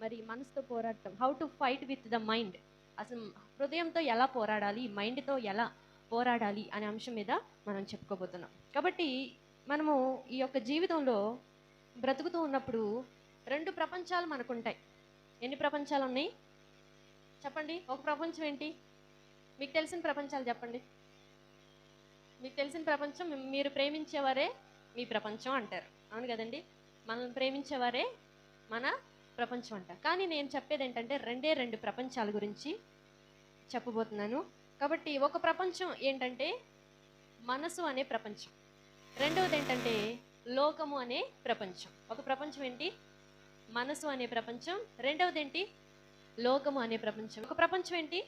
మరి మనసుతో పోరాడటం. How to fight with the mind అసలు హృదయంతో ఎలా పోరాడాలి మైండ్తో ఎలా పోరాడాలి అనే అంశం మీద మనం చెప్పుకోబోతున్నాం. కాబట్టి మనము ఈ యొక్క జీవితంలో బ్రతుకుతూ ఉన్నప్పుడు రెండు ప్రపంచాలు మనకుంటాయి. ఎన్ని ప్రపంచాలు ఉన్నాయి? చెప్పండి. ఒక ప్రపంచం ఏంటి? మీకు తెలిసిన ప్రపంచాలు చెప్పండి. మీకు తెలిసిన ప్రపంచం మీరు ప్రేమించేవారే మీ ప్రపంచం అంటారు. అవును కదండి? మనల్ని ప్రేమించేవారే మన ప్రపంచం అంట. కానీ నేను చెప్పేది ఏంటంటే రెండే రెండు ప్రపంచాల గురించి చెప్పబోతున్నాను. కాబట్టి ఒక ప్రపంచం ఏంటంటే మనసు అనే ప్రపంచం. రెండవది ఏంటంటే లోకము అనే ప్రపంచం. ఒక ప్రపంచం ఏంటి? మనసు అనే ప్రపంచం. రెండవది ఏంటి? లోకము అనే ప్రపంచం. ఒక ప్రపంచం ఏంటి?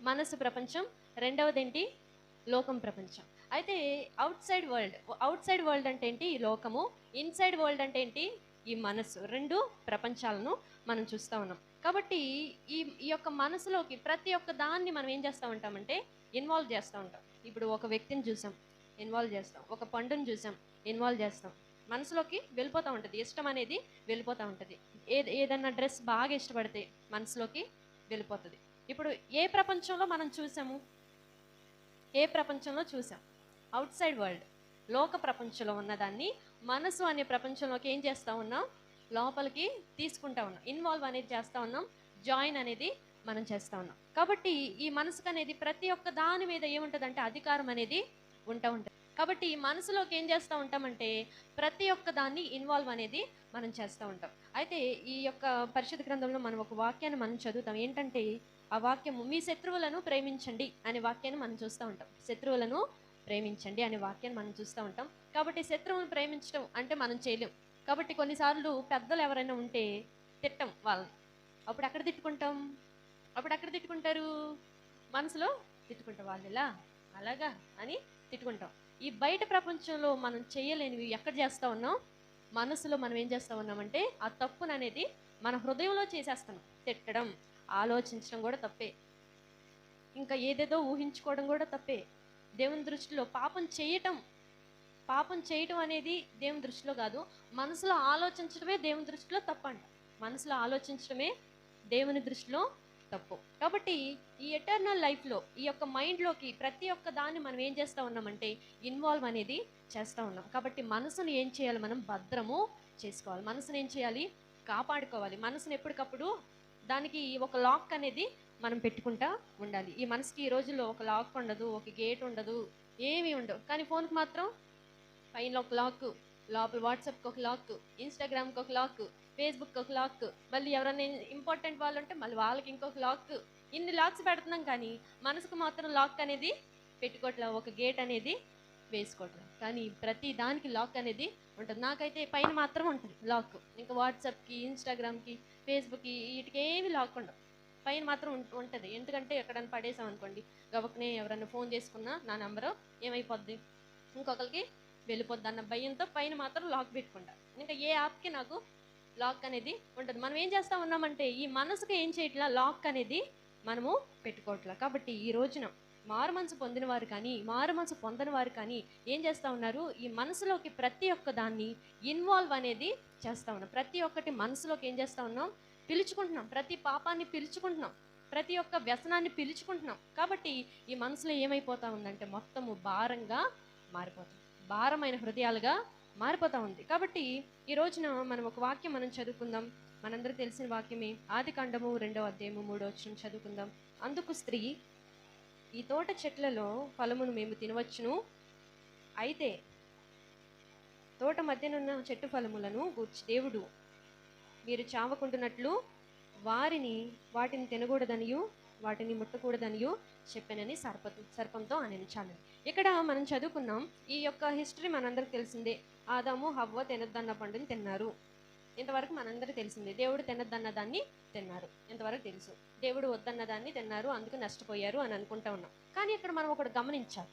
మనసు ప్రపంచం. రెండవది ఏంటి? లోకం ప్రపంచం. అయితే outside world outside world అంటే ఏంటి? లోకము. ఇన్సైడ్ వరల్డ్ అంటే ఏంటి? ఈ మనసు రెండు ప్రపంచాలను మనం చూస్తూ ఉన్నాం. కాబట్టి ఈ ఈ యొక్క మనసులోకి ప్రతి ఒక్క దాన్ని మనం ఏం చేస్తూ ఉంటామంటే ఇన్వాల్వ్ చేస్తూ ఉంటాం. ఇప్పుడు ఒక వ్యక్తిని చూసాం ఇన్వాల్వ్ చేస్తాం. ఒక పండుని చూసాం ఇన్వాల్వ్ చేస్తాం. మనసులోకి వెళ్ళిపోతూ ఉంటుంది. ఇష్టం అనేది వెళ్ళిపోతూ ఉంటుంది. ఏ ఏదన్నా డ్రెస్ బాగా ఇష్టపడితే మనసులోకి వెళ్ళిపోతుంది. ఇప్పుడు ఏ ప్రపంచంలో మనం చూసాము? ఏ ప్రపంచంలో చూసాం? Outside world. లోక ప్రపంచంలో ఉన్నదాన్ని మనసు అనే ప్రపంచంలోకి ఏం చేస్తూ ఉన్నాం? లోపలికి తీసుకుంటా ఉన్నాం. ఇన్వాల్వ్ అనేది చేస్తూ ఉన్నాం. జాయిన్ అనేది మనం చేస్తూ ఉన్నాం. కాబట్టి ఈ మనసుకు అనేది ప్రతి ఒక్క దాని మీద ఏముంటుందంటే అధికారం అనేది ఉంటా ఉంటుంది. కాబట్టి ఈ మనసులోకి ఏం చేస్తూ ఉంటామంటే ప్రతి ఒక్క దాన్ని ఇన్వాల్వ్ అనేది మనం చేస్తూ ఉంటాం. అయితే ఈ యొక్క పరిశుద్ధ గ్రంథంలో మనం ఒక వాక్యాన్ని మనం చదువుతాం. ఏంటంటే ఆ వాక్యము మీ శత్రువులను ప్రేమించండి అనే వాక్యాన్ని మనం చూస్తూ ఉంటాం. శత్రువులను ప్రేమించండి అనే వాక్యాన్ని మనం చూస్తూ ఉంటాం. కాబట్టి శత్రువును ప్రేమించడం అంటే మనం చేయలేం. కాబట్టి కొన్నిసార్లు పెద్దలు ఎవరైనా ఉంటే తిట్టం వాళ్ళని. అప్పుడు ఎక్కడ తిట్టుకుంటాం? అప్పుడు ఎక్కడ తిట్టుకుంటారు? మనసులో తిట్టుకుంటాం వాళ్ళు ఇలా అలాగా అని తిట్టుకుంటాం. ఈ బయట ప్రపంచంలో మనం చేయలేనివి ఎక్కడ చేస్తూ ఉన్నాం? మనసులో మనం ఏం చేస్తూ ఉన్నామంటే ఆ తప్పును అనేది మన హృదయంలో చేసేస్తున్నాం. తిట్టడం ఆలోచించడం కూడా తప్పే. ఇంకా ఏదేదో ఊహించుకోవడం కూడా తప్పే. దేవుని దృష్టిలో పాపం చేయటం పాపం చేయటం అనేది దేవుని దృష్టిలో కాదు. మనసులో ఆలోచించడమే దేవుని దృష్టిలో తప్పంట. మనసులో ఆలోచించడమే దేవుని దృష్టిలో తప్పు. కాబట్టి ఈ ఎటర్నల్ లైఫ్లో ఈ యొక్క మైండ్లోకి ప్రతి ఒక్క దాన్ని మనం ఏం చేస్తూ ఉన్నామంటే ఇన్వాల్వ్ అనేది చేస్తూ ఉన్నాం. కాబట్టి మనసును ఏం చేయాలి మనం? భద్రము చేసుకోవాలి. మనసును ఏం చేయాలి? కాపాడుకోవాలి. మనసును ఎప్పటికప్పుడు దానికి ఒక లాక్ అనేది మనం పెట్టుకుంటా ఉండాలి. ఈ మనసుకి ఈ రోజుల్లో ఒక లాక్ ఉండదు ఒక గేట్ ఉండదు ఏమీ ఉండవు. కానీ ఫోన్కి మాత్రం పైన ఒక లాక్ లోపల వాట్సాప్కి ఒక లాక్ ఇన్స్టాగ్రామ్కి ఒక లాక్ ఫేస్బుక్ ఒక లాక్. మళ్ళీ ఎవరైనా ఇంపార్టెంట్ వాళ్ళు ఉంటే మళ్ళీ వాళ్ళకి ఇంకొక లాక్. ఇన్ని లాక్స్ పెడుతున్నాం కానీ మనసుకు మాత్రం లాక్ అనేది పెట్టుకోవట్లేదు ఒక గేట్ అనేది వేసుకోవట్లేదు కానీ ప్రతి దానికి లాక్ అనేది ఉంటుంది. నాకైతే పైన మాత్రం ఉంటుంది లాక్. ఇంకా వాట్సాప్కి ఇన్స్టాగ్రామ్కి ఫేస్బుక్కి వీటికి ఏమి లాక్ ఉండవు. పైన మాత్రం ఉంటుంది. ఎందుకంటే ఎక్కడైనా పడేసాం అనుకోండి గబక్కనే ఎవరైనా ఫోన్ చేసుకున్నా నా నెంబరు ఏమైపోద్ది? ఇంకొకరికి వెళ్ళిపోద్ది అన్న భయంతో పైన మాత్రం లాక్ పెట్టుకుంటా. ఇంకా ఏ యాప్కి నాకు లాక్ అనేది ఉంటుంది. మనం ఏం చేస్తా ఉన్నామంటే ఈ మనసుకు ఏం చేయట్లా? లాక్ అనేది మనము పెట్టుకోవట్లా. కాబట్టి ఈ రోజున మారు మనసు పొందిన వారు కానీ మారు మనసు పొందని వారు కానీ ఏం చేస్తూ ఉన్నారు? ఈ మనసులోకి ప్రతి ఒక్క దాన్ని ఇన్వాల్వ్ అనేది చేస్తూ ఉన్నాం. ప్రతి ఒక్కటి మనసులోకి ఏం చేస్తూ ఉన్నాం? పిలుచుకుంటున్నాం. ప్రతి పాపాన్ని పిలుచుకుంటున్నాం. ప్రతి ఒక్క వ్యసనాన్ని పిలుచుకుంటున్నాం. కాబట్టి ఈ మనసులో ఏమైపోతా ఉందంటే మొత్తము భారంగా మారిపోతుంది భారమైన హృదయాలుగా మారిపోతా ఉంది. కాబట్టి ఈ రోజున మనం ఒక వాక్యం మనం చదువుకుందాం. మనందరూ తెలిసిన వాక్యమే ఆది కాండము రెండవ అధ్యాయము మూడో వచ్చిన చదువుకుందాం. అందుకు స్త్రీ ఈ తోట చెట్లలో ఫలమును మేము తినవచ్చును? అయితే తోట మధ్యనున్న చెట్టు ఫలములను గూర్చి దేవుడు మీరు చావకుంటున్నట్లు వారిని వాటిని తినకూడదనియు వాటిని ముట్టకూడదనియు చెప్పానని సర్ప సర్పంతో ఆయన ఇక్కడ మనం చదువుకున్నాం ఈ యొక్క హిస్టరీ మనందరికి తెలిసిందే. ఆదాము హవ్వ తినద్దన్న పండుని తిన్నారు. ఇంతవరకు మనందరికీ తెలిసిందే. దేవుడు తినద్దన్న దాన్ని తిన్నారు. ఇంతవరకు తెలుసు. దేవుడు వద్దన్న దాన్ని తిన్నారు. అందుకు నష్టపోయారు అని అనుకుంటా ఉన్నాం. కానీ ఇక్కడ మనం ఒకటి గమనించాలి.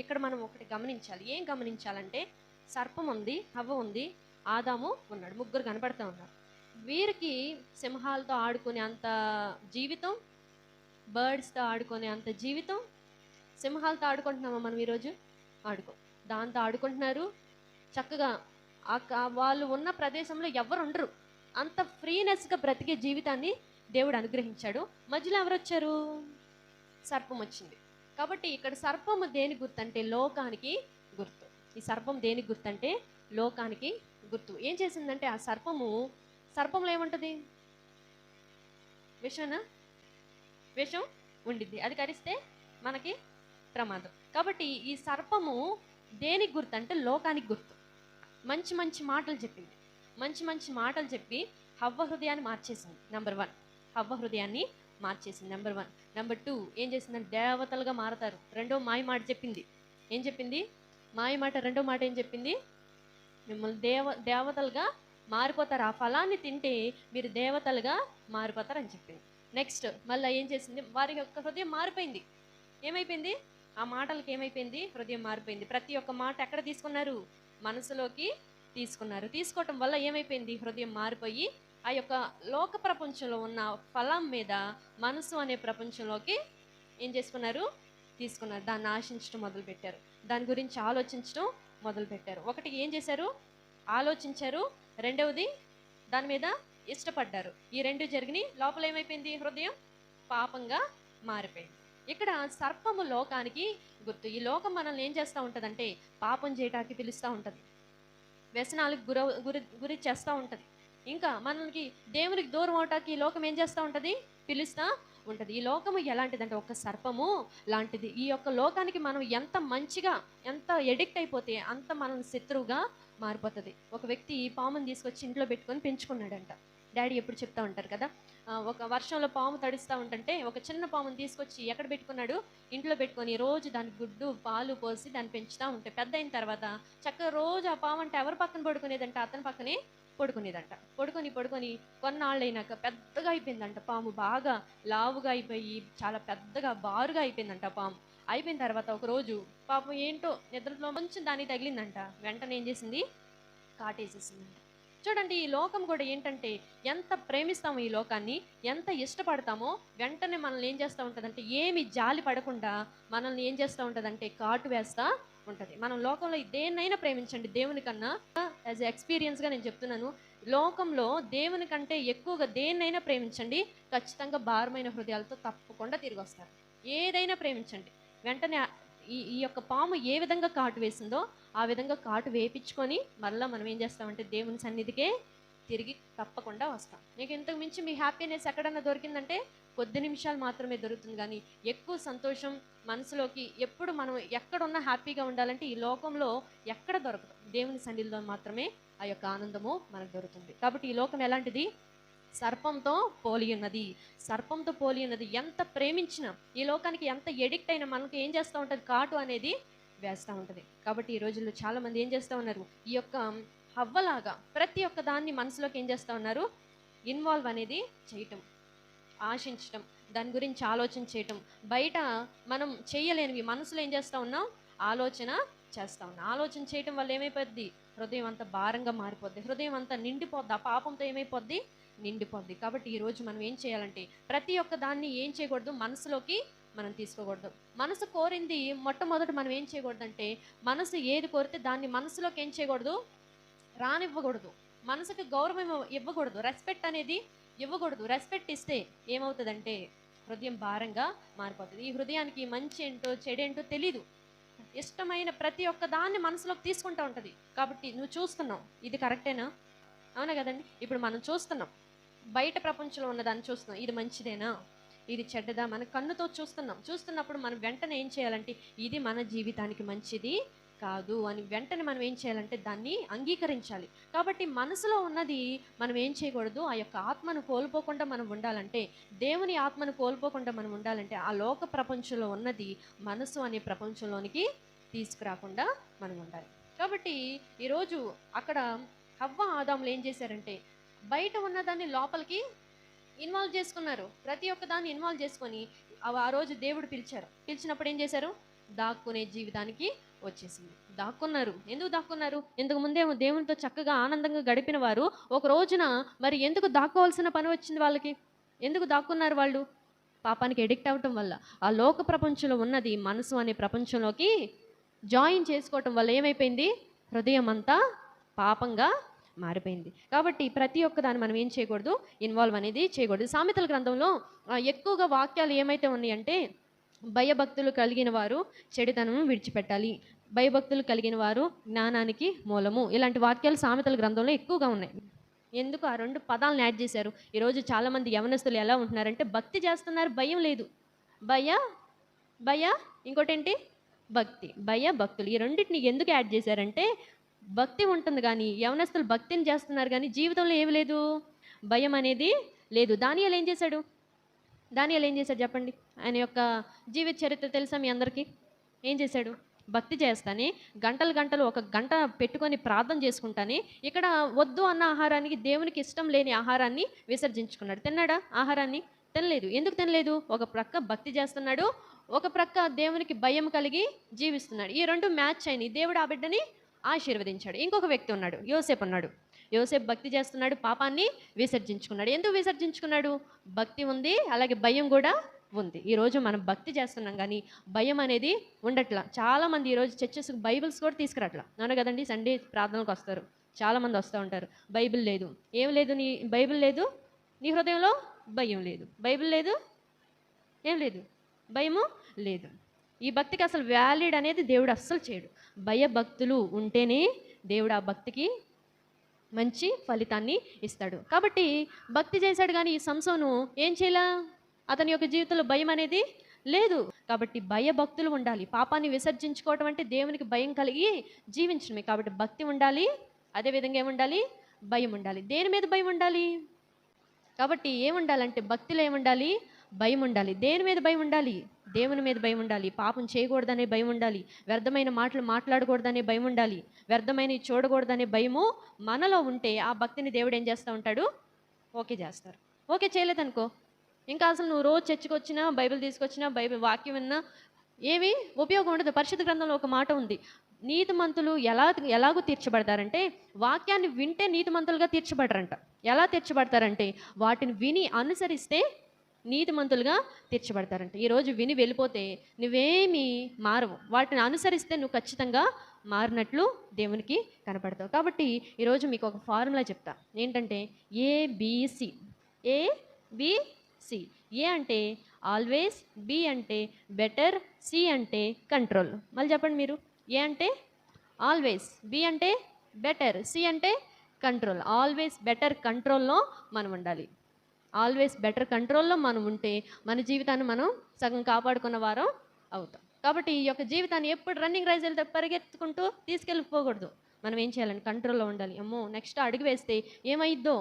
ఇక్కడ మనం ఒకటి గమనించాలి. ఏం గమనించాలంటే సర్పం ఉంది హవ్వ ఉంది ఆదాము ఉన్నాడు ముగ్గురు కనపడుతూ ఉన్నారు. వీరికి సింహాలతో ఆడుకునే అంత జీవితం బర్డ్స్తో ఆడుకునే అంత జీవితం సింహాలతో ఆడుకుంటున్నామా మనం ఈరోజు? ఆడుకో. దాంతో ఆడుకుంటున్నారు. చక్కగా వాళ్ళు ఉన్న ప్రదేశంలో ఎవరు ఉండరు. అంత ఫ్రీనెస్గా బ్రతికే జీవితాన్ని దేవుడు అనుగ్రహించాడు. మధ్యలో ఎవరు వచ్చారు సర్పం వచ్చింది. కాబట్టి ఇక్కడ సర్పము దేని గుర్తంటే లోకానికి గుర్తు. ఈ సర్పం దేనికి గుర్తంటే లోకానికి గుర్తు. ఏం చేసిందంటే ఆ సర్పము సర్పంలో ఏముంటుంది? విషనా విషం ఉండిద్ది. అది కరిస్తే మనకి ప్రమాదం. కాబట్టి ఈ సర్పము దేనికి గుర్తు అంటే లోకానికి గుర్తు. మంచి మంచి మాటలు చెప్పింది. మంచి మంచి మాటలు చెప్పి హవ్వ హృదయాన్ని మార్చేసింది నెంబర్ వన్ హవ్వ హృదయాన్ని మార్చేసింది నెంబర్ వన్ నెంబర్ టూ ఏం చేసిందంటే దేవతలుగా మారతారు. రెండో మాయ మాట చెప్పింది. ఏం చెప్పింది? మాయ మాట రెండో మాట ఏం చెప్పింది? మిమ్మల్ని దేవ దేవతలుగా మారిపోతారు. ఆ ఫలాన్ని తింటే మీరు దేవతలుగా మారిపోతారు అని చెప్పింది. నెక్స్ట్ మళ్ళీ ఏం చేసింది? వారి యొక్క హృదయం మారిపోయింది. ఏమైపోయింది? ఆ మాటలకి ఏమైపోయింది? హృదయం మారిపోయింది. ప్రతి ఒక్క మాట ఎక్కడ తీసుకున్నారు? మనసులోకి తీసుకున్నారు. తీసుకోవటం వల్ల ఏమైపోయింది? హృదయం మారిపోయి ఆ యొక్క లోక ప్రపంచంలో ఉన్న ఫలం మీద మనసు అనే ప్రపంచంలోకి ఏం చేసుకున్నారు? తీసుకున్నారు. దాన్ని ఆశించడం మొదలుపెట్టారు. దాని గురించి ఆలోచించడం మొదలుపెట్టారు. ఒకటి ఏం చేశారు? ఆలోచించారు. రెండవది దాని మీద ఇష్టపడ్డారు. ఈ రెండు జరిగినాయి. లోపల ఏమైపోయింది? హృదయం పాపంగా మారిపోయింది. ఇక్కడ సర్పము లోకానికి గుర్తు. ఈ లోకం మనల్ని ఏం చేస్తూ ఉంటుందంటే పాపం చేయటానికి పిలుస్తూ ఉంటుంది. వ్యసనాలకు గుర గురి గురి చేస్తూ ఉంటుంది. ఇంకా మనకి దేవునికి దూరం అవటానికి ఈ లోకం ఏం చేస్తూ ఉంటుంది? పిలుస్తూ ఉంటుంది. ఈ లోకము ఎలాంటిదంటే ఒక సర్పము లాంటిది. ఈ యొక్క లోకానికి మనం ఎంత మంచిగా ఎంత ఎడిక్ట్ అయిపోతే అంత మనం శత్రువుగా మారిపోతుంది. ఒక వ్యక్తి ఈ పాముని తీసుకొచ్చి ఇంట్లో పెట్టుకొని పెంచుకున్నాడంట. డాడీ ఎప్పుడు చెప్తా ఉంటారు కదా ఒక వర్షంలో పాము తడుస్తూ ఉంటుంటే ఒక చిన్న పాముని తీసుకొచ్చి ఎక్కడ పెట్టుకున్నాడు? ఇంట్లో పెట్టుకొని రోజు దాని గుడ్డు పాలు పోసి దాన్ని పెంచుతూ ఉంటే పెద్ద అయిన తర్వాత చక్కగా రోజు ఆ పాము అంటే ఎవరి పక్కన పడుకునేదంటే? అతని పక్కనే పడుకునేదంట. పడుకొని పడుకొని కొన్నాళ్ళు అయినాక పెద్దగా అయిపోయిందంట పాము. బాగా లావుగా అయిపోయి చాలా పెద్దగా బారుగా అయిపోయిందంట పాము. అయిపోయిన తర్వాత ఒక రోజు పాపం ఏంటో నిద్రలో కొంచెం దానికి తగిలిందంట. వెంటనే ఏం చేసింది? కాటేసేసిందంట. చూడండి ఈ లోకం కూడా ఏంటంటే ఎంత ప్రేమిస్తామో ఈ లోకాన్ని ఎంత ఇష్టపడతామో వెంటనే మనల్ని ఏం చేస్తూ ఉంటుందంటే ఏమి జాలి పడకుండా మనల్ని ఏం చేస్తూ ఉంటుందంటే కాటు వేస్తా ఉంటుంది. మనం లోకంలో దేన్నైనా ప్రేమించండి దేవుని కన్నా. యాజ్ ఎక్స్పీరియన్స్గా నేను చెప్తున్నాను లోకంలో దేవుని కంటే ఎక్కువగా దేన్నైనా ప్రేమించండి ఖచ్చితంగా భారమైన హృదయాలతో తప్పకుండా తిరిగి వస్తారు. ఏదైనా ప్రేమించండి. వెంటనే ఈ ఈ యొక్క పాము ఏ విధంగా కాటు వేసిందో ఆ విధంగా కాటు వేపించుకొని మరలా మనం ఏం చేస్తామంటే దేవుని సన్నిధికే తిరిగి తప్పకుండా వస్తాం. నీకు ఇంతకు మించి మీ హ్యాపీనెస్ ఎక్కడన్నా దొరికిందంటే కొద్ది నిమిషాలు మాత్రమే దొరుకుతుంది. కానీ ఎక్కువ సంతోషం మనసులోకి ఎప్పుడు మనం ఎక్కడున్నా హ్యాపీగా ఉండాలంటే ఈ లోకంలో ఎక్కడ దొరకదు. దేవుని సన్నిధిలో మాత్రమే ఆ యొక్క ఆనందము మనకు దొరుకుతుంది. కాబట్టి ఈ లోకం ఎలాంటిది? సర్పంతో పోలి ఉన్నది. సర్పంతో పోలి ఉన్నది. ఎంత ప్రేమించినా ఈ లోకానికి ఎంత ఎడిక్ట్ అయినా మనకి ఏం చేస్తూ ఉంటుంది? కాటు అనేది వేస్తూ ఉంటుంది. కాబట్టి ఈ రోజుల్లో చాలామంది ఏం చేస్తూ ఉన్నారు? ఈ యొక్క హవ్వలాగా ప్రతి ఒక్క దాన్ని మనసులోకి ఏం చేస్తూ ఉన్నారు? ఇన్వాల్వ్ అనేది చేయటం ఆశించటం దాని గురించి ఆలోచన చేయటం. బయట మనం చేయలేనివి మనసులో ఏం చేస్తూ ఉన్నాం? ఆలోచన చేస్తూ ఉన్నాం. ఆలోచన చేయటం వల్ల ఏమైపోద్ది? హృదయం అంతా భారంగా మారిపోద్ది. హృదయం అంతా నిండిపోద్ది. ఆ పాపంతో ఏమైపోద్ది? నిండిపోద్ది. కాబట్టి ఈ రోజు మనం ఏం చేయాలంటే ప్రతి ఒక్క దాన్ని ఏం చేయకూడదు? మనసులోకి మనం తీసుకోకూడదు. మనసు కోరింది మొట్టమొదట మనం ఏం చేయకూడదంటే మనసు ఏది కోరితే దాన్ని మనసులోకి ఏం చేయకూడదు? రానివ్వకూడదు. మనసుకు గౌరవం ఇవ్వకూడదు. రెస్పెక్ట్ అనేది ఇవ్వకూడదు. రెస్పెక్ట్ ఇస్తే ఏమవుతుందంటే హృదయం భారంగా మారిపోతుంది. ఈ హృదయానికి మంచి ఏంటో చెడేంటో తెలీదు. ఇష్టమైన ప్రతి ఒక్క దాన్ని మనసులోకి తీసుకుంటూ ఉంటుంది. కాబట్టి నువ్వు చూస్తున్నావు. ఇది కరెక్టేనా? అవునా కదండి? ఇప్పుడు మనం చూస్తున్నాం. బయట ప్రపంచంలో ఉన్నదాన్ని చూస్తున్నాం. ఇది మంచిదేనా? ఇది చెడ్డదా? మన కన్నుతో చూస్తున్నాం. చూస్తున్నప్పుడు మనం వెంటనే ఏం చేయాలంటే ఇది మన జీవితానికి మంచిది కాదు అని వెంటనే మనం ఏం చేయాలంటే దాన్ని అంగీకరించాలి. కాబట్టి మనసులో ఉన్నది మనం ఏం చేయకూడదు. ఆ యొక్క ఆత్మను కోల్పోకుండా మనం ఉండాలంటే దేవుని ఆత్మను కోల్పోకుండా మనం ఉండాలంటే ఆ లోక ప్రపంచంలో ఉన్నది మనసు అనే ప్రపంచంలోనికి తీసుకురాకుండా మనం ఉండాలి. కాబట్టి ఈరోజు అక్కడ హవ్వ ఆదాములు ఏం చేశారంటే బయట ఉన్నదాన్ని లోపలికి ఇన్వాల్వ్ చేసుకున్నారు. ప్రతి ఒక్క దాన్ని ఇన్వాల్వ్ చేసుకొని ఆ రోజు దేవుడు పిలిచారు. పిలిచినప్పుడు ఏం చేశారు? దాక్కునే జీవితానికి వచ్చేసింది. దాక్కున్నారు. ఎందుకు దాక్కున్నారు? ఇంతకు ముందేమో దేవునితో చక్కగా ఆనందంగా గడిపిన వారు ఒక రోజున మరి ఎందుకు దాక్కోవాల్సిన పని వచ్చింది వాళ్ళకి? ఎందుకు దాక్కున్నారు వాళ్ళు? పాపానికి ఎడిక్ట్ అవ్వటం వల్ల. ఆ లోక ప్రపంచంలో ఉన్నది మనసు అనే ప్రపంచంలోకి జాయిన్ చేసుకోవటం వల్ల ఏమైపోయింది? హృదయం అంతా పాపంగా మారిపోయింది. కాబట్టి ప్రతి ఒక్క దాన్ని మనం ఏం చేయకూడదు? ఇన్వాల్వ్ అనేది చేయకూడదు. సామెతల గ్రంథంలో ఎక్కువగా వాక్యాలు ఏమైతే ఉన్నాయంటే భయభక్తులు కలిగిన వారు చెడుతనము విడిచిపెట్టాలి. భయభక్తులు కలిగిన వారు జ్ఞానానికి మూలము. ఇలాంటి వాక్యాలు సామెతల గ్రంథంలో ఎక్కువగా ఉన్నాయి. ఎందుకు ఆ రెండు పదాలను యాడ్ చేశారు? ఈరోజు చాలామంది యవనస్తులు ఎలా ఉంటున్నారంటే భక్తి చేస్తున్నారు భయం లేదు. భయ భయ ఇంకోటి ఏంటి భక్తి. భయ భక్తులు. ఈ రెండింటిని ఎందుకు యాడ్ చేశారంటే భక్తి ఉంటుంది కానీ యవనస్తులు భక్తిని చేస్తున్నారు కానీ జీవితంలో ఏమి లేదు? భయం అనేది లేదు. దానియాలు ఏం చేశాడు? దానియాలు ఏం చేశాడు చెప్పండి? ఆయన యొక్క జీవిత చరిత్ర తెలుసా మీ అందరికీ? ఏం చేశాడు? భక్తి చేస్తాని గంటలు గంటలు ఒక గంట పెట్టుకొని ప్రార్థన చేసుకుంటాని ఇక్కడ వద్దు అన్న ఆహారానికి దేవునికి ఇష్టం లేని ఆహారాన్ని విసర్జించుకున్నాడు. తిన్నాడా ఆహారాన్ని? తినలేదు. ఎందుకు తినలేదు? ఒక ప్రక్క భక్తి చేస్తున్నాడు ఒక ప్రక్క దేవునికి భయం కలిగి జీవిస్తున్నాడు. ఈ రెండు మ్యాచ్ అయినాయి. దేవుడు ఆ బిడ్డని ఆశీర్వదించాడు. ఇంకొక వ్యక్తి ఉన్నాడు యోసేపు ఉన్నాడు. యోసేపు భక్తి చేస్తున్నాడు పాపాన్ని విసర్జించుకున్నాడు. ఎందుకు విసర్జించుకున్నాడు? భక్తి ఉంది అలాగే భయం కూడా ఉంది. ఈరోజు మనం భక్తి చేస్తున్నాం కానీ భయం అనేది ఉండట్లా. చాలామంది ఈరోజు చర్చెస్ బైబిల్స్ కూడా తీసుకురాట్లా. అవును కదండి? సండే ప్రార్థనలకు వస్తారు. చాలామంది వస్తూ ఉంటారు. బైబిల్ లేదు. ఏం లేదు నీ బైబిల్ లేదు? నీ హృదయంలో భయం లేదు. బైబిల్ లేదు? ఏం లేదు. భయము లేదు. ఈ భక్తికి అసలు వ్యాలిడ్ అనేది దేవుడు అస్సలు చేయడు. భయభక్తులు ఉంటేనే దేవుడు ఆ భక్తికి మంచి ఫలితాన్ని ఇస్తాడు. కాబట్టి భక్తి చేశాడు కానీ ఈ సంసోను ఏం చేయలా? అతని యొక్క జీవితంలో భయం అనేది లేదు. కాబట్టి భయభక్తులు ఉండాలి. పాపాన్ని విసర్జించుకోవటం అంటే దేవునికి భయం కలిగి జీవించడమే. కాబట్టి భక్తి ఉండాలి అదేవిధంగా ఏముండాలి భయం ఉండాలి. దేని మీద భయం ఉండాలి? కాబట్టి ఏముండాలంటే భక్తిలో ఏముండాలి భయం ఉండాలి దేని మీద భయం ఉండాలి దేవుని మీద భయం ఉండాలి పాపం చేయకూడదనే భయం ఉండాలి వ్యర్థమైన మాటలు మాట్లాడకూడదనే భయం ఉండాలి వ్యర్థమైనవి చూడకూడదనే భయము మనలో ఉంటే ఆ భక్తిని దేవుడు ఏం చేస్తూ ఉంటాడు? ఓకే చేస్తారు. ఓకే చేయలేదనుకో ఇంకా అసలు నువ్వు రోజు చర్చకొచ్చినా బైబిల్ తీసుకొచ్చినా బైబిల్ వాక్యం విన్నా ఏమి ఉపయోగం ఉండదు. పరిశుద్ధ గ్రంథంలో ఒక మాట ఉంది. నీతిమంతులు ఎలా ఎలాగో తీర్చబడతారంటే వాక్యాన్ని వింటే నీతిమంతులుగా తీర్చబడరంట. ఎలా తీర్చబడతారంటే వాటిని విని అనుసరిస్తే నీతిమంతులుగా తీర్చబడతారంట. ఈరోజు విని వెళ్ళిపోతే నువ్వేమీ మారవు. వాటిని అనుసరిస్తే నువ్వు ఖచ్చితంగా మారినట్లు దేవునికి కనపడతావు. కాబట్టి ఈరోజు మీకు ఒక ఫార్ములా చెప్తా. ఏంటంటే ఏబిసి ఏబిసి ఏ అంటే ఆల్వేస్ బి అంటే బెటర్ సి అంటే కంట్రోల్. మళ్ళీ చెప్పండి మీరు. ఏ అంటే ఆల్వేస్ బి అంటే బెటర్ సి అంటే కంట్రోల్. ఆల్వేస్ బెటర్ కంట్రోల్లో మనం ఉండాలి. ఆల్వేస్ బెటర్ కంట్రోల్లో మనం ఉంటే మన జీవితాన్ని మనం సగం కాపాడుకున్న వారం అవుతాం. కాబట్టి ఈ యొక్క జీవితాన్ని ఎప్పుడు రన్నింగ్ రైజ్ వెళ్తే పరిగెత్తుకుంటూ తీసుకెళ్ళిపోకూడదు మనం ఏం చేయాలని కంట్రోల్లో ఉండాలి. అమ్మో నెక్స్ట్ అడుగు వేస్తే ఏమైద్దో?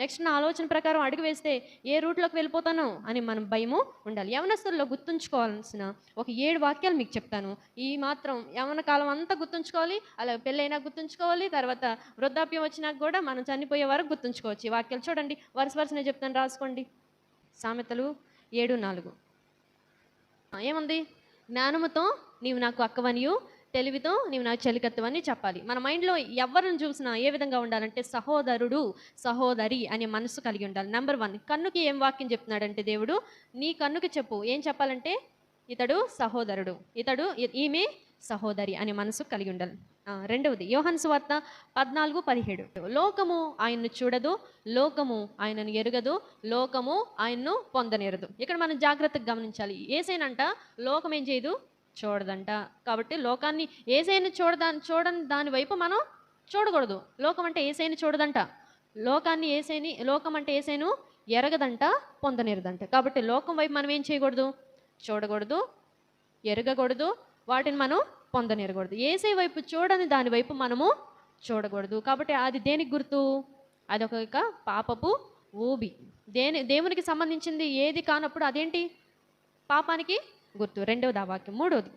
నెక్స్ట్ నా ఆలోచన ప్రకారం అడుగు వేస్తే ఏ రూట్లోకి వెళ్ళిపోతానో అని మనం భయము ఉండాలి. యవనస్తుల్లో గుర్తుంచుకోవాల్సిన ఒక ఏడు వాక్యాలు మీకు చెప్తాను. ఈ మాత్రం యవన కాలం అంతా గుర్తుంచుకోవాలి అలా పెళ్ళైనా గుర్తుంచుకోవాలి తర్వాత వృద్ధాప్యం వచ్చినాక కూడా మనం చనిపోయే వరకు గుర్తుంచుకోవచ్చు. ఈ వాక్యాలు చూడండి. వరుస వరుసనే చెప్తాను. రాసుకోండి. సామెతలు ఏడు నాలుగు. ఏముంది? జ్ఞానముతో నీవు నాకు అక్కవనియు తెలివితో నీవు నాకు చెలికత్తవని చెప్పాలి. మన మైండ్లో ఎవరిని చూసినా ఏ విధంగా ఉండాలంటే సహోదరుడు సహోదరి అనే మనసు కలిగి ఉండాలి. నెంబర్ వన్ కన్నుకి ఏం వాక్యం చెప్తున్నాడంటే దేవుడు నీ కన్నుకి చెప్పు. ఏం చెప్పాలంటే? ఇతడు సహోదరుడు. ఇతడు ఈమె సహోదరి అనే మనసు కలిగి ఉండాలి. రెండవది యోహన్ సువార్త పద్నాలుగు పదిహేడు. లోకము ఆయన్ను చూడదు లోకము ఆయనను ఎరగదు లోకము ఆయన్ను పొందనేరదు. ఇక్కడ మనం జాగ్రత్తగా గమనించాలి. ఏసైనంట లోకం ఏం చేయదు? చూడదంట. కాబట్టి లోకాన్ని ఏసైనా చూడదా చూడని దాని వైపు మనం చూడకూడదు. లోకం అంటే ఏసైని చూడదంట. లోకాన్ని ఏసైని లోకం అంటే ఏసైను ఎరగదంట పొందనేరదంట. కాబట్టి లోకం వైపు మనం ఏం చేయకూడదు? చూడకూడదు ఎరగకూడదు వాటిని మనం పొందనేరకూడదు. ఏసై వైపు చూడని దాని వైపు మనము చూడకూడదు. కాబట్టి అది దేనికి గుర్తు? అది ఒక పాపపు ఊబి. దేని దేవునికి సంబంధించింది ఏది కానప్పుడు అదేంటి? పాపానికి గుర్తు రెండవ దావాక్యం వాక్యం. మూడవది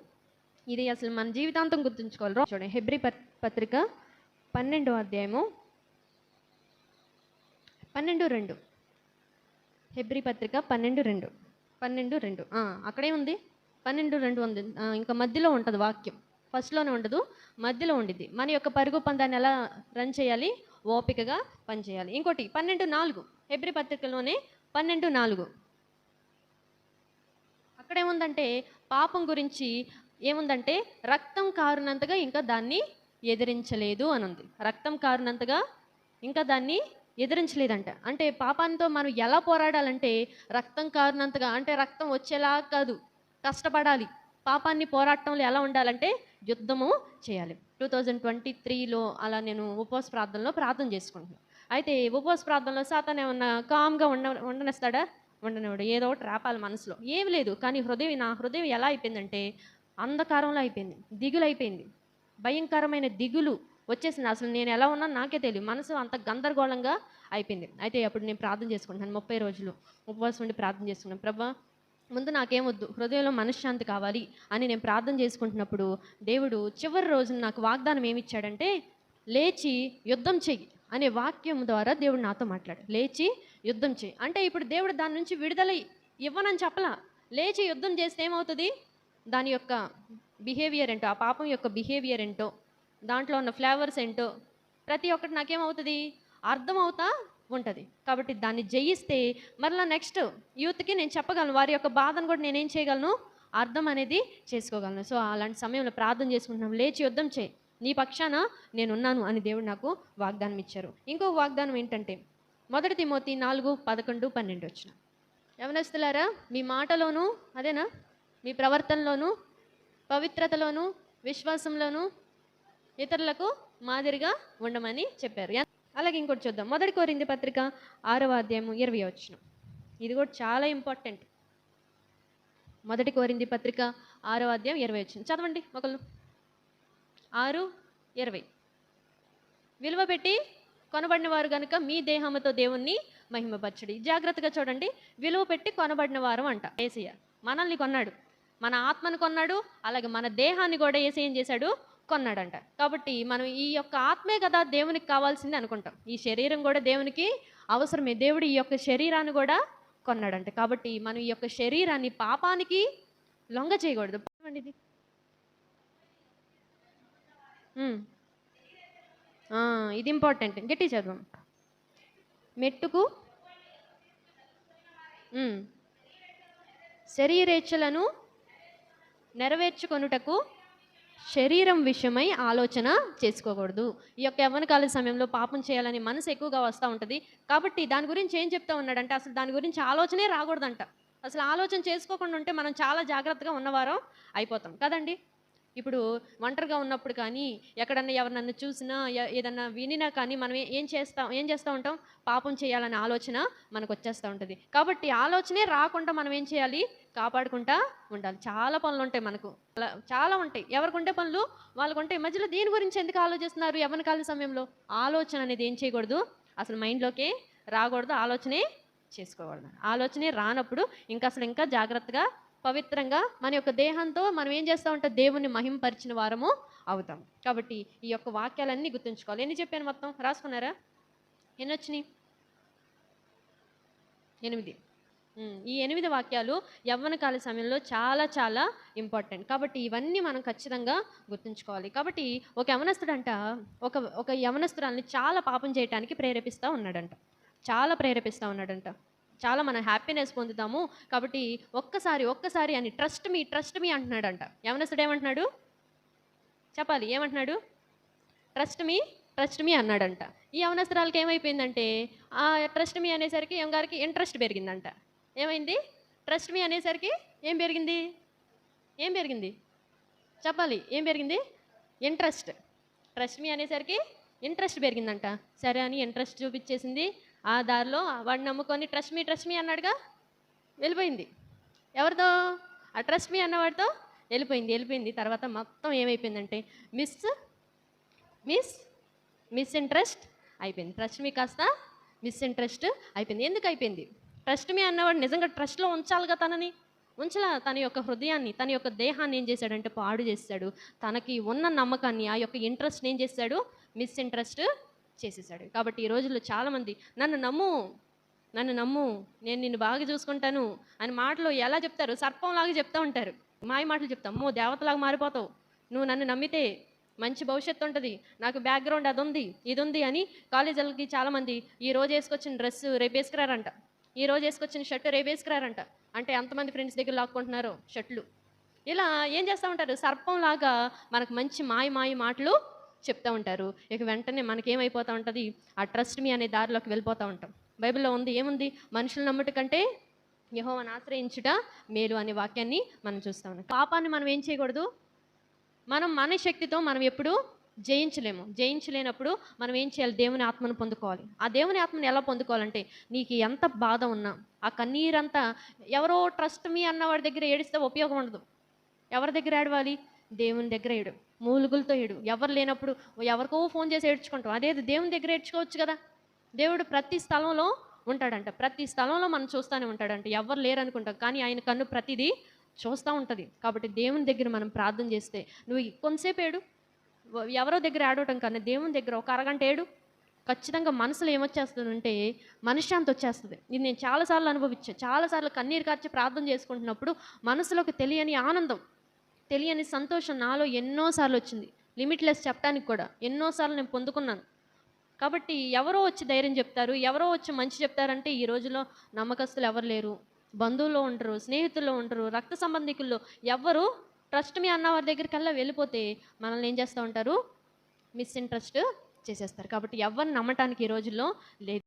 ఇది అసలు మన జీవితాంతం గుర్తుంచుకోవాలి. చూడండి హెబ్రి పత్రిక పన్నెండో అధ్యాయము. పన్నెండు రెండు. హెబ్రి పత్రిక పన్నెండు రెండు. పన్నెండు రెండు. అక్కడే ఉంది. పన్నెండు రెండు ఉంది. ఇంకా మధ్యలో ఉంటుంది వాక్యం. ఫస్ట్లోనే ఉండదు మధ్యలో ఉండిద్ది. మన యొక్క పరుగు పందాన్ని ఎలా రన్ చేయాలి? ఓపికగా పనిచేయాలి. ఇంకోటి పన్నెండు నాలుగు. హెబ్రి పత్రికలోనే పన్నెండు నాలుగు. అక్కడేముందంటే పాపం గురించి ఏముందంటే రక్తం కారునంతగా ఇంకా దాన్ని ఎదిరించలేదు అని ఉంది రక్తం కారునంతగా ఇంకా దాన్ని ఎదిరించలేదంట. అంటే పాపంతో మనం ఎలా పోరాడాలంటే రక్తం కారునంతగా అంటే రక్తం వచ్చేలా కాదు కష్టపడాలి. పాపాన్ని పోరాటంలో ఎలా ఉండాలంటే యుద్ధము చేయాలి. టూ థౌజండ్ ట్వంటీ త్రీలో అలా నేను ఉపవాస ప్రార్థనలో ప్రార్థన చేసుకుంటున్నాను అయితే ఉపవాస ప్రార్థనలో సాతాన్ ఏమన్నా కామ్గా ఉండ ఉండనిస్తాడా? ఉండనివాడు ఏదో ఒకటి రాపాలి మనసులో. ఏమి లేదు. కానీ హృదయం నా హృదయం ఎలా అయిపోయిందంటే అంధకారంలో అయిపోయింది. దిగులు అయిపోయింది. భయంకరమైన దిగులు వచ్చేసింది. అసలు నేను ఎలా ఉన్నాను నాకే తెలియదు. మనసు అంత గందరగోళంగా అయిపోయింది. అయితే అప్పుడు నేను ప్రార్థన చేసుకుంటాను ముప్పై రోజులు ఉపవాసం ఉండి ప్రార్థన చేసుకున్నాను. ప్రభా ముందు నాకేమొద్దు. హృదయంలో మనశ్శాంతి కావాలి అని నేను ప్రార్థన చేసుకుంటున్నప్పుడు దేవుడు చివరి రోజున నాకు వాగ్దానం ఏమిచ్చాడంటే లేచి యుద్ధం చెయ్యి అనే వాక్యం ద్వారా దేవుడు నాతో మాట్లాడు లేచి యుద్ధం చేయి. అంటే ఇప్పుడు దేవుడు దాని నుంచి విడుదల ఇవ్వనని చెప్పలా. లేచి యుద్ధం చేస్తే ఏమవుతుంది? దాని యొక్క బిహేవియర్ ఏంటో ఆ పాపం యొక్క బిహేవియర్ ఏంటో దాంట్లో ఉన్న ఫ్లేవర్స్ ఏంటో ప్రతి ఒక్కటి నాకేమవుతుంది? అర్థమవుతా ఉంటుంది. కాబట్టి దాన్ని జయిస్తే మరలా నెక్స్ట్ యూత్కి నేను చెప్పగలను. వారి యొక్క బాధను కూడా నేనేం చేయగలను? అర్థం అనేది చేసుకోగలను. సో అలాంటి సమయంలో ప్రార్థన చేసుకుంటున్నాం. లేచి యుద్ధం చేయి. నీ పక్షాన నేనున్నాను అని దేవుడు నాకు వాగ్దానం ఇచ్చారు ఇంకో వాగ్దానం ఏంటంటే మొదటి తిమోతి నాలుగు పదకొండు పన్నెండు వచ్చిన. యవనస్తులారా మీ మాటలోను అదేనా? మీ ప్రవర్తనలోను పవిత్రతలోను విశ్వాసంలోను ఇతరులకు మాదిరిగా ఉండమని చెప్పారు. అలాగే ఇంకోటి చూద్దాం. మొదటి కోరింది పత్రిక ఆరవ అధ్యాయము ఇరవై వచ్చిన. ఇది కూడా చాలా ఇంపార్టెంట్ మొదటి కోరింది పత్రిక ఆరవ అధ్యాయం ఇరవై వచ్చిన. చదవండి ఒకళ్ళు. ఆరు ఇరవై. విలువ పెట్టి కొనబడిన వారు కనుక మీ దేహంతో దేవుణ్ణి మహిమపరచడి. జాగ్రత్తగా చూడండి. విలువ పెట్టి కొనబడిన వారు అంట. ఏసయ్య మనల్ని కొన్నాడు. మన ఆత్మను కొన్నాడు. అలాగే మన దేహాన్ని కూడా ఏసీ ఏం చేశాడు? కొన్నాడంట. కాబట్టి మనం ఈ యొక్క ఆత్మే కదా దేవునికి కావాల్సింది అనుకుంటాం. ఈ శరీరం కూడా దేవునికి అవసరమే. దేవుడు ఈ యొక్క శరీరాన్ని కూడా కొన్నాడంట. కాబట్టి మనం ఈ యొక్క శరీరాన్ని పాపానికి లొంగ చేయకూడదు. ఇది. ఇది ఇంపార్టెంట్. గట్టి చదవం. మెట్టుకు శరీరేచ్ఛలను నెరవేర్చుకొనుటకు శరీరం విషయమై ఆలోచన చేసుకోకూడదు. ఈ యొక్క యవ్వనకాల సమయంలో పాపం చేయాలని మనసు ఎక్కువగా వస్తూ ఉంటుంది. కాబట్టి దాని గురించి ఏం చెప్తా ఉన్నాడంటే అసలు దాని గురించి ఆలోచనే రాకూడదంట. అసలు ఆలోచన చేసుకోకుండా ఉంటే మనం చాలా జాగ్రత్తగా ఉన్నవారం అయిపోతాం. కదండి? ఇప్పుడు ఒంటరిగా ఉన్నప్పుడు కానీ ఎక్కడన్నా ఎవరినన్నా చూసినా ఏదన్నా వినినా కానీ మనం ఏం చేస్తాం ఏం చేస్తూ ఉంటాం? పాపం చేయాలనే ఆలోచన మనకు వచ్చేస్తూ ఉంటుంది. కాబట్టి ఆలోచనే రాకుండా మనం ఏం చేయాలి? కాపాడుకుంటా ఉండాలి. చాలా పనులు ఉంటాయి మనకు. అలా చాలా ఉంటాయి. ఎవరికి ఉంటే పనులు వాళ్ళకు ఉంటాయి. మధ్యలో దీని గురించి ఎందుకు ఆలోచిస్తున్నారు? ఎవరి కాలి సమయంలో? ఆలోచన అనేది ఏం చేయకూడదు. అసలు మైండ్లోకి రాకూడదు. ఆలోచనే చేసుకోకూడదు. ఆలోచనే రానప్పుడు ఇంకా అసలు ఇంకా జాగ్రత్తగా పవిత్రంగా మన యొక్క దేహంతో మనం ఏం చేస్తూ ఉంటాం దేవుణ్ణి మహింపరిచిన వారము అవుతాం. కాబట్టి ఈ యొక్క వాక్యాలన్నీ గుర్తుంచుకోవాలి. ఎన్ని చెప్పాను మొత్తం? రాసుకున్నారా? ఎన్ని వచ్చినాయి? ఎనిమిది. ఈ ఎనిమిది వాక్యాలు యవ్వన కాల సమయంలో చాలా చాలా ఇంపార్టెంట్. కాబట్టి ఇవన్నీ మనం ఖచ్చితంగా గుర్తుంచుకోవాలి. కాబట్టి ఒక యవనస్తుడంట ఒక ఒక యవనస్తురాల్ని చాలా పాపం చేయటానికి ప్రేరేపిస్తూ ఉన్నాడంట. చాలా ప్రేరేపిస్తూ ఉన్నాడంట. చాలా మనం హ్యాపీనెస్ పొందుతాము. కాబట్టి ఒక్కసారి ఒక్కసారి అని ట్రస్ట్ మీ ట్రస్ట్ మీ అంటున్నాడంట. యవనస్తుడు ఏమంటున్నాడు? చెప్పాలి. ఏమంటున్నాడు? ట్రస్ట్ మీ ట్రస్ట్ మీ అన్నాడంట. ఈ అవనస్త్రాలకి ఏమైపోయిందంటే ఆ ట్రస్ట్ మీ అనేసరికి ఏం గారికి ఇంట్రెస్ట్ పెరిగిందంట. ఏమైంది? ట్రస్ట్ మీ అనేసరికి ఏం పెరిగింది? ఏం పెరిగింది? చెప్పాలి. ఏం పెరిగింది? ఇంట్రెస్ట్ ట్రస్ట్ మీ అనేసరికి ఇంట్రెస్ట్ పెరిగిందంట. సరే అని ఇంట్రెస్ట్ చూపించేసింది. ఆ దారిలో వాడిని నమ్ముకొని ట్రస్ట్ మీ ట్రస్ట్ మీ అన్నాడుగా వెళ్ళిపోయింది. ఎవరితో? ఆ ట్రస్ట్ మీ అన్నవాడితో వెళ్ళిపోయింది వెళ్ళిపోయింది. తర్వాత మొత్తం ఏమైపోయిందంటే మిస్ మిస్ మిస్ ఇంట్రెస్ట్ అయిపోయింది. ట్రస్ట్ మీ కాస్త మిస్ ఇంట్రెస్ట్ అయిపోయింది. ఎందుకు అయిపోయింది? ట్రస్ట్ మీ అన్నవాడు నిజంగా ట్రస్ట్లో ఉంచాలిగా తనని? ఉంచలా? తన యొక్క హృదయాన్ని తన యొక్క దేహాన్ని ఏం చేశాడంటే పాడు చేశాడు తనకి ఉన్న నమ్మకాన్ని ఆ యొక్క ఇంట్రెస్ట్ని ఏం చేశాడు మిస్ ఇంట్రెస్ట్ చేసేసాడు. కాబట్టి ఈ రోజుల్లో చాలామంది నన్ను నమ్ము నన్ను నమ్ము నేను నిన్ను బాగా చూసుకుంటాను అని మాటలు ఎలా చెప్తారు? సర్పంలాగా చెప్తా ఉంటారు. మాయ మాటలు చెప్తాం అమ్మో దేవతలాగా మారిపోతావు. నువ్వు నన్ను నమ్మితే మంచి భవిష్యత్తు ఉంటుంది. నాకు బ్యాక్గ్రౌండ్ అది ఉంది ఇది ఉంది అని కాలేజీలకి చాలామంది ఈ రోజు వేసుకొచ్చిన డ్రెస్ రేపు వేసుకురారంట. ఈ రోజు వేసుకొచ్చిన షర్టు రేపు వేసుకురారంట. అంటే ఎంతమంది ఫ్రెండ్స్ దగ్గర లాక్కుంటున్నారో షర్ట్లు. ఇలా ఏం చేస్తూ ఉంటారు? సర్పంలాగా మనకు మంచి మాయ మాయ మాటలు చెప్తూ ఉంటారు. ఇక వెంటనే మనకేమైపోతూ ఉంటుంది? ఆ ట్రస్ట్ మీ అనే దారిలోకి వెళ్ళిపోతూ ఉంటాం. బైబిల్లో ఉంది ఏముంది? మనుషులు నమ్ముట కంటే యెహోవాను ఆశ్రయించుట మేలు అనే వాక్యాన్ని మనం చూస్తాం పాపాన్ని మనం ఏం చేయకూడదు? మనం మన శక్తితో మనం ఎప్పుడు జయించలేము. జయించలేనప్పుడు మనం ఏం చేయాలి? దేవుని ఆత్మను పొందుకోవాలి. ఆ దేవుని ఆత్మను ఎలా పొందుకోవాలంటే నీకు ఎంత బాధ ఉన్నా ఆ కన్నీరంతా ఎవరో ట్రస్ట్ మీ అన్న వాడి దగ్గర ఏడిస్తే ఉపయోగం ఉండదు. ఎవరి దగ్గర ఏడవాలి? దేవుని దగ్గర ఏడు. మూలుగులతో ఏడు. ఎవరు లేనప్పుడు ఎవరికో ఫోన్ చేసి ఏడ్చుకుంటాం. అదే దేవుని దగ్గర ఏడ్చుకోవచ్చు కదా? దేవుడు ప్రతి స్థలంలో ఉంటాడంట. ప్రతి స్థలంలో మనం చూస్తూనే ఉంటాడంట. ఎవరు లేరు అనుకుంటాం కానీ ఆయన కన్ను ప్రతిదీ చూస్తూ ఉంటుంది. కాబట్టి దేవుని దగ్గర మనం ప్రార్థన చేస్తే నువ్వు కొంతసేపు ఏడు. ఎవరో దగ్గర ఆడవటం కన్నా దేవుని దగ్గర ఒక అరగంట ఏడు. ఖచ్చితంగా మనసులో ఏమొచ్చేస్తుందంటే మనశ్శాంతి వచ్చేస్తుంది. ఇది నేను చాలాసార్లు అనుభవించాను చాలాసార్లు కన్నీరు కార్చి ప్రార్థన చేసుకుంటున్నప్పుడు మనసులోకి తెలియని ఆనందం. తెలియని సంతోషం నాలో ఎన్నోసార్లు వచ్చింది. లిమిట్లెస్ చెప్పడానికి కూడా ఎన్నోసార్లు నేను పొందుకున్నాను. కాబట్టి ఎవరో వచ్చి ధైర్యం చెప్తారు ఎవరో వచ్చి మంచి చెప్తారంటే ఈ రోజులో నమ్మకస్తులు ఎవరు లేరు. బంధువుల్లో ఉంటారు స్నేహితుల్లో ఉంటారు రక్త సంబంధికుల్లో ఎవరు ట్రస్ట్ మీ అన్న వారి దగ్గరికి వెళ్ళా వెళ్ళిపోతే మనల్ని ఏం చేస్తూ ఉంటారు? మిస్ ఇంట్రెస్ట్ చేసేస్తారు. కాబట్టి ఎవరిని నమ్మటానికి ఈ రోజుల్లో లేదు.